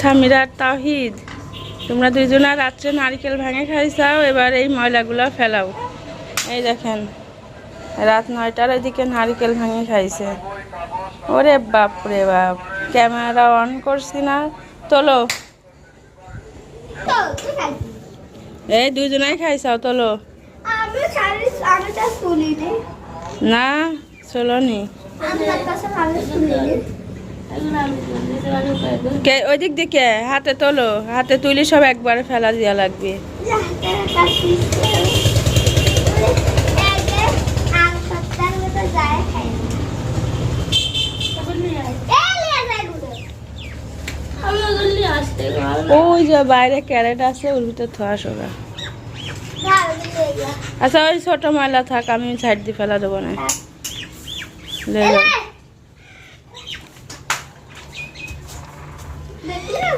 স্বামীরা তাহিদ তোমরা দুইজনা রাত্রে নারকেল ভেঙে খাইছাও এবার এই ময়লাগুলো ফেলাও। এই দেখেন রাত নয়টার ওইদিকে নারকেল ভেঙে খাইছে। ওরে বাপ রে বাপ ক্যামেরা অন করছি না তোলো। এই দুইজনাই খাইছাও তোলো। না চলনি কে ওই দিক দিকে হাতে তোলো, হাতে তুলি সব একবারে ফেলা দেওয়া লাগবে। ওই যে বাইরে ক্যারেট আছে, ওর ভিতর থোয়া সোগা। আচ্ছা ওই ছোট ময়লা থাক, আমি সাইড দিয়ে ফেলা দেবো না।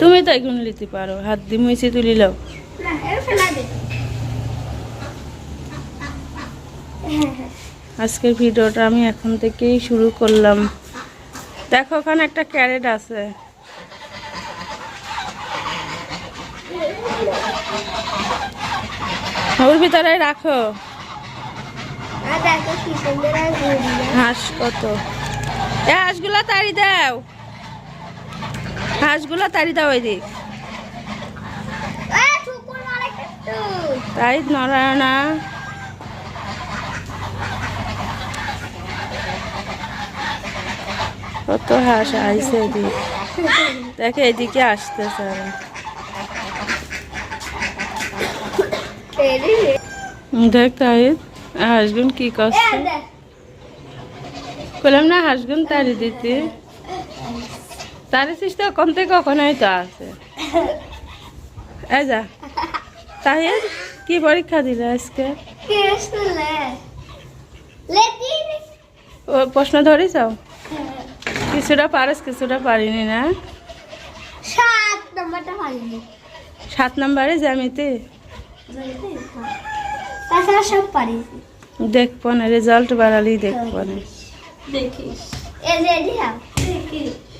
তুমি তো এগুলো নিতে পারো। হাত দিয়ে মুইছি তুলি লাও আজকের ভিডিওটা আমি এখন থেকেই শুরু করলাম। দেখো ওখানে একটা ক্যারেট আছে। ওর ভিতরে রাখো। হাঁস কত? এ হাঁসগুলো তাড়ি দাও। হাঁসগুলো তাড়ি দাও ওই দিক তাই নড়ায় না কত হাঁস আইসে এদিক। দেখে এদিকে আসতেছে ওরা। দেখ তাই। হাঁসগুন কি করছে বললাম না হাঁসগুন তাড়ি দিতে। তাড়িছিস তো কম থেকে কখনোই তো আছে। যা। তাহির কি পরীক্ষা দিলে আজকে? ও প্রশ্ন ধরিস কিছুটা পারিস কিছুটা পারিনি না? সাত নম্বরটা পারিনি। সাত নম্বরে জ্যামিতে? তাছাড়া সব পারি। দেখব না রেজাল্ট বাড়ালেই দেখব না। দেখিস। এই যে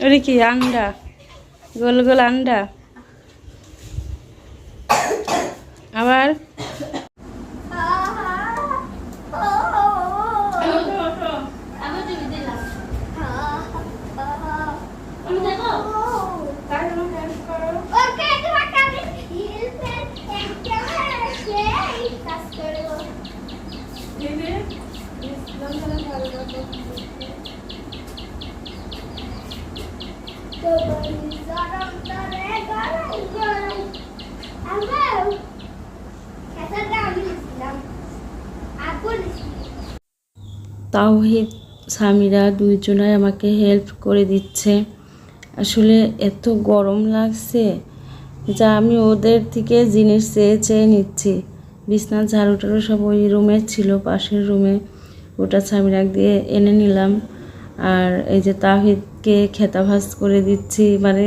এটি কি আন্ডা? গোল গোল আন্ডা আবার ওকে তোমাকে আমি হিলপেন একদম সেই কাজ করব তো বলি গরম করে গরম গরম আমার খেসাটা আমি দিলাম আগুন তাওহিদ স্বামীরা দুইজনাই আমাকে হেল্প করে দিচ্ছে। আসলে এত গরম লাগছে যা আমি ওদের থেকে জিনিস চেয়ে চেয়ে নিচ্ছি। বিছনার ঝাড়ু টাড়ু সব ওই রুমে ছিল, পাশের রুমে ওটা স্বামীরা দিয়ে এনে নিলাম। আর এই যে তাহিদকে খেতা ভাজ করে দিচ্ছি মানে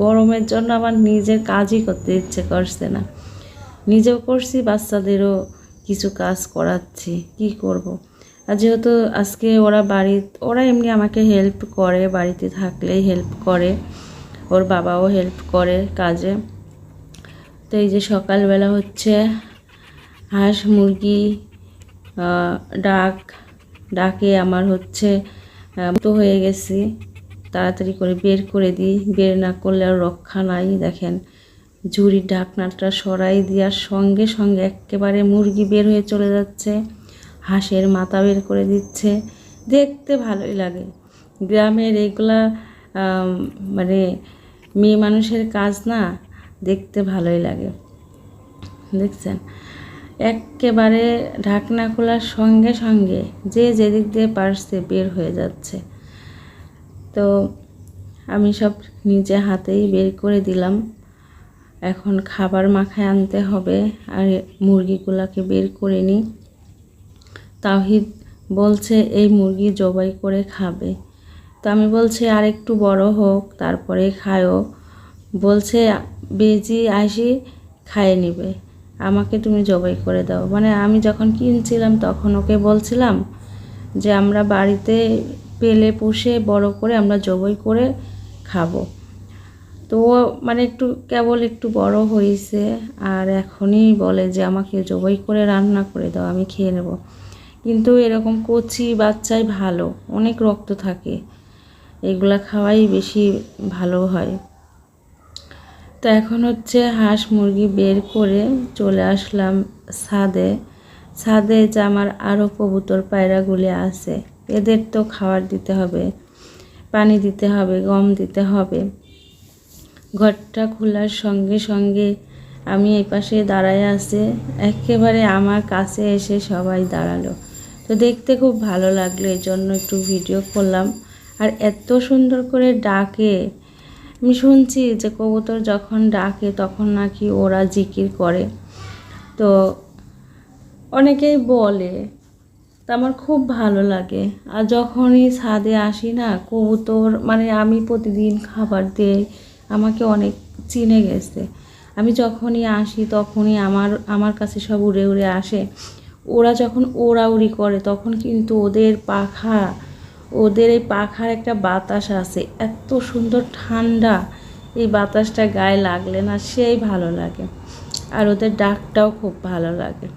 গরমের জন্য আমার নিজের কাজই করতে ইচ্ছে করছে না নিজেও করছি, বাচ্চাদেরও কিছু কাজ করাচ্ছি, কি করব। আর যেহেতু আজকে ওরা বাড়ি, ওরা এমনি আমাকে হেল্প করে, বাড়িতে থাকলেই হেল্প করে, ওর বাবাও হেল্প করে কাজে তো এই যে সকালবেলা হচ্ছে হাঁস মুরগি ডাক, ডাকে আমার হচ্ছে আহ, তো হয়ে গেছি। তাড়াতাড়ি করে বের করে দিই। বের না করলে আর রক্ষা নাই দেখেন। ঝুড়ির ঢাকনাটা সরাই দেওয়ার সঙ্গে সঙ্গে একেবারে মুরগি বের হয়ে চলে যাচ্ছে। হাঁসের মাথা বের করে দিচ্ছে। দেখতে ভালোই লাগে। গ্রামের এগুলা মানে মেয়ে মানুষের কাজ না দেখতে ভালোই লাগে। দেখছেন? একেবারে ঢাকনা খোলার সঙ্গে সঙ্গে যে যেদিক দিয়ে পারছে বের হয়ে যাচ্ছে। তো আমি সব নিজে হাতেই বের করে দিলাম। এখন খাবার মাখায় আনতে হবে আর মুরগিগুলোকে বের করে নিই। তাহিদ বলছে, এই মুরগি জবাই করে খাবে। তো আমি বলছি আর একটু বড় হোক, তারপরে খায়ও। বলছে, বেজি আসি খাইয়ে নিবে। আমাকে তুমি জবাই করে দাও। মানে আমি যখন কিনছিলাম, তখন ওকে বলছিলাম যে আমরা বাড়িতে পেলে পুষে বড় করে আমরা জবাই করে খাব। তো মানে একটু কেবল একটু বড় হয়েছে আর এখনই বলে যে আমাকে জবাই করে রান্না করে দাও, আমি খেয়ে নেব। কিন্তু এরকম কচি বাচ্চাই ভালো, অনেক রক্ত থাকে। এগুলা খাওয়াই বেশি ভালো হয়। তো এখন হচ্ছে হাঁস মুরগি বের করে চলে আসলাম ছাদে। ছাদে যে আমার আরও কবুতর পায়রাগুলি আছে, এদের তো খাবার দিতে হবে, পানি দিতে হবে, গম দিতে হবে। ঘরটা খোলার সঙ্গে সঙ্গে আমি এই পাশে দাঁড়ায় আছে, একেবারে আমার কাছে এসে সবাই দাঁড়াল। তো দেখতে খুব ভালো লাগল এই জন্য একটু ভিডিও করলাম। আর এত সুন্দর করে ডাকে আমি শুনছি যে কবুতর যখন ডাকে তখন নাকি ওরা জিকির করে। তো অনেকেই বলে, তা আমার খুব ভালো লাগে। আর যখনই ছাদে আসি না, কবুতর মানে আমি প্রতিদিন খাবার দিই, আমাকে অনেক চিনে গেছে। আমি যখনই আসি তখনই আমার আমার কাছে সব উড়ে উড়ে আসে। ওরা যখন ওড়াউড়ি করে তখন কিন্তু ওদের পাখা ওদের এই পাখার একটা বাতাস আছে, এত সুন্দর ঠান্ডা। এই বাতাসটা গায়ে লাগলে না সেই ভালো লাগে। আর ওদের ডাকটাও খুব ভালো লাগে।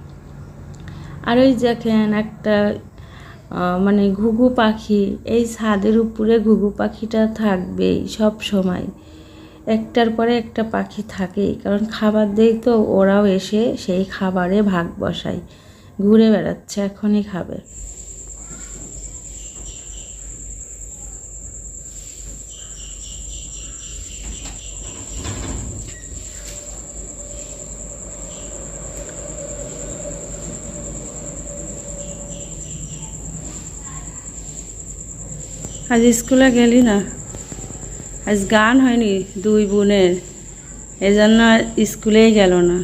আর ওই দেখেন একটা মানে ঘুঘু পাখি, এই ছাদের উপরে ঘুঘু পাখিটা থাকবেই সব সময়। একটার পরে একটা পাখি থাকেই, কারণ খাবার দেই তো ওরাও এসে সেই খাবারে ভাগ বসায়। ঘুরে বেড়াচ্ছে, এখনই খাবে। আজ স্কুলে গেলি না? আজ গান হয়নি দুই বোনের। এজন্য স্কুলেই গেল না।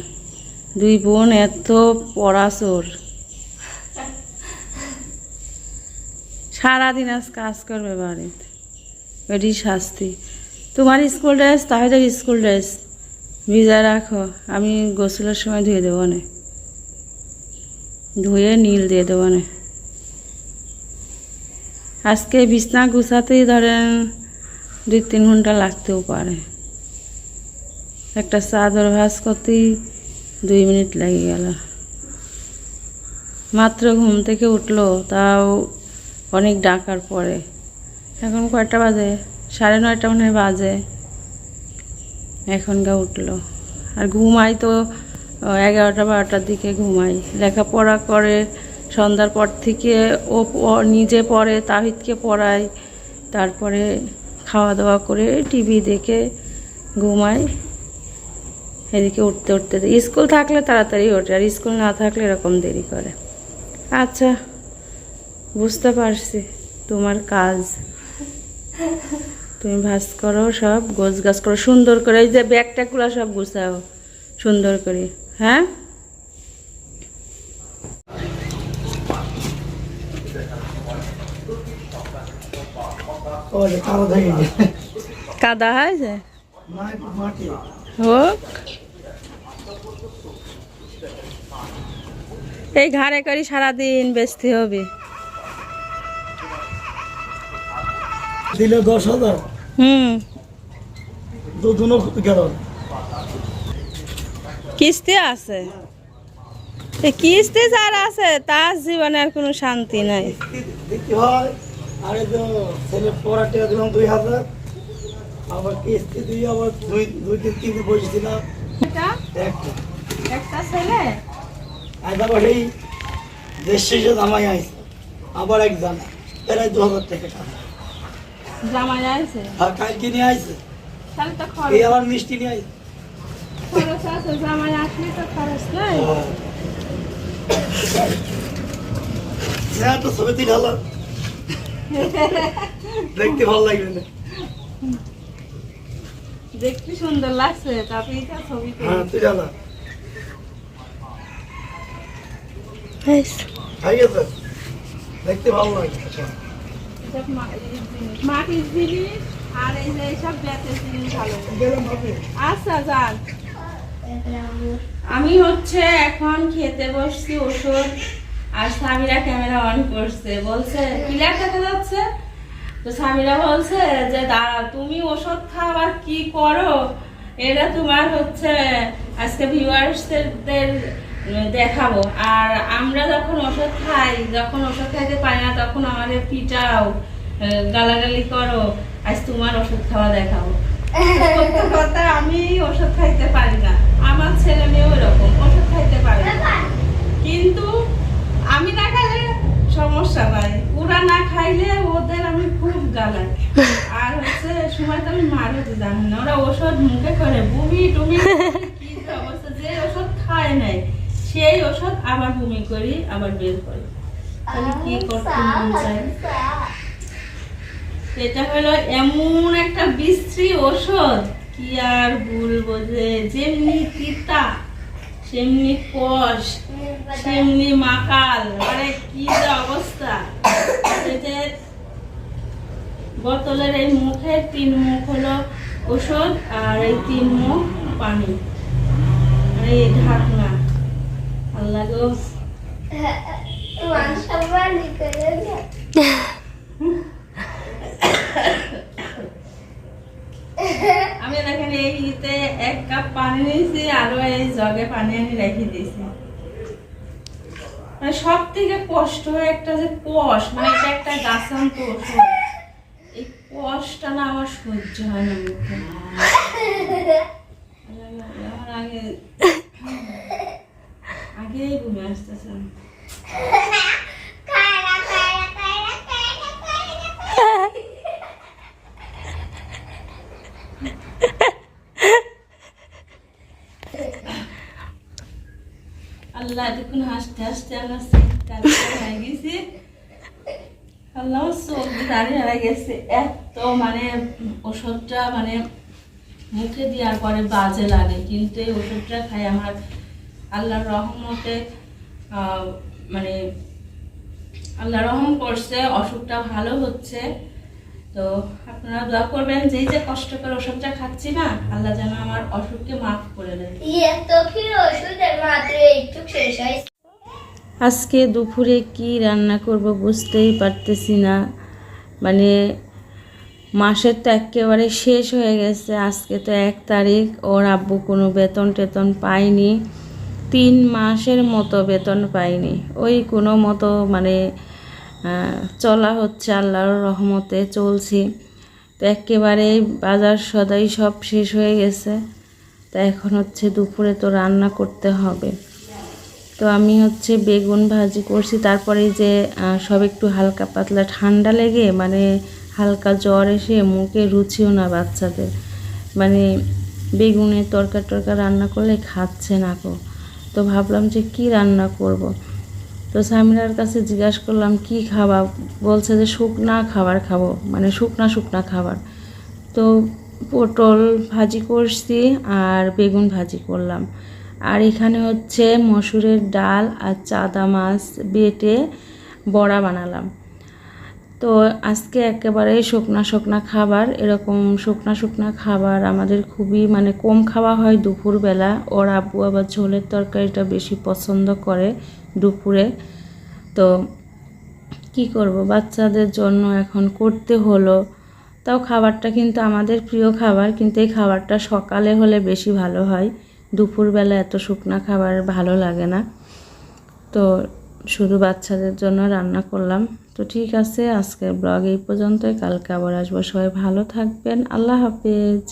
দুই বোন এত পড়াশোর সারাদিন আজ কাজ করবে বাড়িতে। এটি শাস্তি। তোমার স্কুল ড্রেস তাহলে স্কুল ড্রেস। ভিজা রাখো, আমি গোসলের সময় ধুয়ে দেবো না। ধুয়ে নীল দিয়ে দেবো না। আজকে বিছনা গুছাতেই ধরেন দুই তিন ঘণ্টা লাগতেও পারে। একটা চাদর ভাজ করতেই দুই মিনিট লেগে গেল। মাত্র ঘুম থেকে উঠল, তাও অনেক ডাকার পরে। এখন কয়টা বাজে? সাড়ে নয়টা মনে হয় বাজে। এখনকার উঠল। আর ঘুমাই তো, এগারোটা বারোটার দিকে ঘুমাই। লেখাপড়া করে সন্ধ্যার পর থেকে ও নিজে পড়ে তাহিদকে পড়ায়, তারপরে খাওয়া দাওয়া করে টিভি দেখে ঘুমায়, এদিকে উঠতে উঠতে স্কুল থাকলে তাড়াতাড়ি ওঠে, আর স্কুল না থাকলে এরকম দেরি করে। আচ্ছা বুঝতে পারছি তোমার কাজ। তুমি ভাজ করো সব, গোছ গাছ করো, সুন্দর করে এই যে ব্যাগটাগুলো সব গুছাও, সুন্দর করে হ্যাঁ ওই কালো দেখে কাদা হয়েছে হোক। এই ঘাড়ে করি সারাদিন বেচতে হবে। দিলে দশ হাজার। হুম। দুজনও গেল। কিস্তি আছে? এই কিস্তি যার আছে তার জীবনে আর কোনো শান্তি নাই। হয়। আরে তো ছেলে পড়ার টাকা দিলাম দুই হাজার আবার কিস্তি দিয়ে আবার দুই দুই তিন তিনটে বসেছিলাম একটা। একটা ছেলে? আজ আবার এই দেশ শেষে জামাই আইছে। আবার একজন প্রায় দু হাজার টাকা জামাই আছে আর কালকে নিয়ে আইছে? এই আবার মিষ্টি নিয়ে আইছে। খরচ আছে জামাই আসলে তো খরচ নাই। হ্যাঁ। তো ছবি হলো দেখতে ভালো লাগবে না। দেখতে সুন্দর লাগছে তারপরে এটা ছবিতে হ্যাঁ তুই জানা। দেখতে ভালো লাগে এসব মা- এই জিনিস, মাটির জিনিস আর এই যে এইসব বেতের জিনিস ভালো আচ্ছা যান। আমি হচ্ছে এখন খেতে বসছি ওষুধ। আর স্বামীরা ক্যামেরা অন করছে, বলছে, ক্লিয়ার দেখা যাচ্ছে? তো স্বামীরা বলছে যে দাঁড়া তুমি ওষুধ খাও আর কি করো? এটা তোমার হচ্ছে আজকে ভিউয়ার্সদের দেখাবো। আর আমরা যখন ওষুধ খাই, যখন ওষুধ খাইতে পারি না, তখন আমাদের পিটাও গালাগালি করো, আজ তোমার ওষুধ খাওয়া দেখাবো। কথা, আমি ওষুধ খাইতে পারি না। আমার ছেলে মেয়েও এরকম, ওষুধ খাইতে পারে না। কিন্তু আমি না খাইলে সমস্যা নাই। ওরা না খাইলে ওদের আমি খুব গালাই আর হচ্ছে সময় তো আমি মারও তো জানি না। ওরা ওষুধ মুখে করে বমি টুমি কি অবস্থা। যে ওষুধ খায় নাই, সেই ওষুধ আবার বমি করি, আবার বের করি। তাহলে কি করতে মন চায়? এটা হলো এমন একটা বিশ্রী ওষুধ। কি আর বলব যে, যেমনি তিতা, সেমনি কষ সেমনি মাকাল মানে কি যে অবস্থা? বোতলের এই মুখে তিন মুখ হলো ওষুধ আর এই তিন মুখ পানি। এই ঢাকনা। আল্লাহ গো। আমি দেখেন এই এক কাপ পানি নিয়েছি, আরও এই জগে পানি আমি রেখে দিয়েছি। মানে সব থেকে কষ্ট একটা যে কষ মানে এটা একটা গাছান তো এই কষটা না আমার সহ্য হয় না আমার আগে আগেই ঘুমে আসতেছে। আল্লাহ দেখুন, হাসতে হাসতে আমার হয়ে গেছে আল্লাহ দাঁড়িয়ে গেছে। এত মানে ওষুধটা মানে মুখে দেওয়ার পরে বাজে লাগে, কিন্তু এই ওষুধটা খাই আমার আল্লাহর রহমতে মানে আল্লাহ রহম করছে, অসুখটা ভালো হচ্ছে। তো আপনারা দোয়া করবেন যেই যে কষ্ট করে ওষুধটা খাচ্ছি না আল্লাহ যেন আমার অসুখকে মাফ করে দেয়। আজকে দুপুরে কি রান্না করব বুঝতেই পারতেছি না। মানে মাসের তো একেবারে শেষ হয়ে গেছে আজকে তো এক তারিখ ওর আব্বু কোনো বেতন টেতন পায়নি। তিন মাসের মতো বেতন পাইনি ওই কোনো মতো মানে চলা হচ্ছে আল্লাহর রহমতে, চলছি। তো একেবারে বাজার সদাই সব শেষ হয়ে গেছে। তো এখন হচ্ছে দুপুরে তো রান্না করতে হবে। তো আমি হচ্ছে বেগুন ভাজি করছি। তারপরে যে সব একটু হালকা পাতলা ঠান্ডা লেগে মানে হালকা জ্বর এসে মুখে রুচিও না বাচ্চাদের। মানে বেগুনের তরকা টরকা রান্না করলে খাচ্ছে না কো তো ভাবলাম যে কি রান্না করব। তো সামিরার কাছে জিজ্ঞাসা করলাম, কি খাবা? বলছে যে, শুকনা খাবার খাব। মানে শুকনা শুকনা খাবার। তো পটল ভাজি করছি আর বেগুন ভাজি করলাম। আর এখানে হচ্ছে মসুরের ডাল আর চাদা মাছ বেটে বড়া বানালাম। তো আজকে একেবারে শুকনা শুকনা খাবার, এরকম শুকনা শুকনা খাবার আমাদের খুবই মানে কম খাওয়া হয় দুপুরবেলা। ওর আব্বু আবার ঝোলের তরকারিটা বেশি পছন্দ করে। দুপুরে। তো কি করব? বাচ্চাদের জন্য এখন করতে হলো। তাও খাবারটা কিন্তু আমাদের প্রিয় খাবার, কিন্তু এই খাবারটা সকালে হলে বেশি ভালো হয়। দুপুরবেলা এত শুকনা খাবার ভালো লাগে না। তো শুধু বাচ্চাদের জন্য রান্না করলাম। তো ঠিক আছে, আজকের ব্লগ এই পর্যন্তই। কালকে আবার আসব। সবাই ভালো থাকবেন। আল্লাহ হাফেজ।